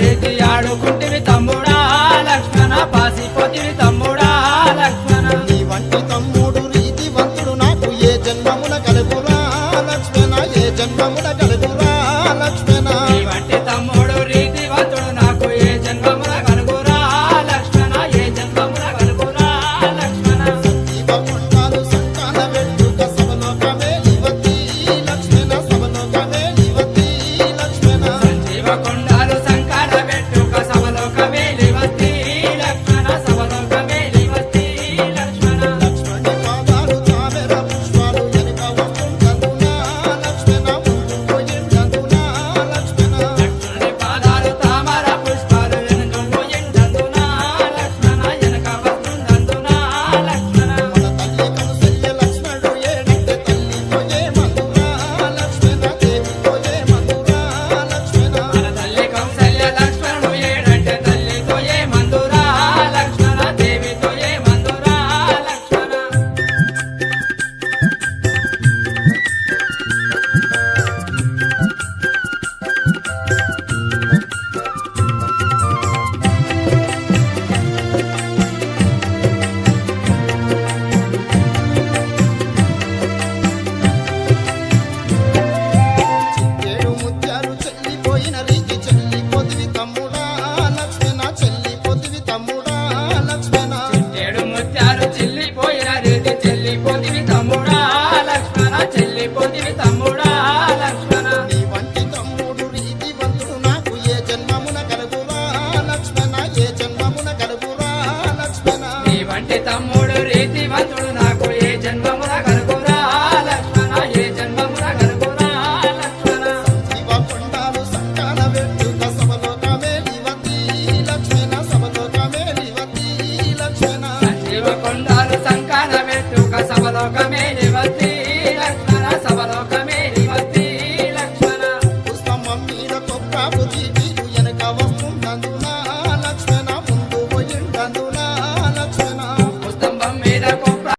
రీతి ఆడుకుంటివి తమ్ముడా లక్ష్మణ పాసిపోతివి తమ్ముడా లక్ష్మణ. నీ వంటి తమ్ముడు రీతి వంతుడు నాకు ఏ జన్మమున కలుగురా లక్ష్మణ ఏ జన్మమున కలుగు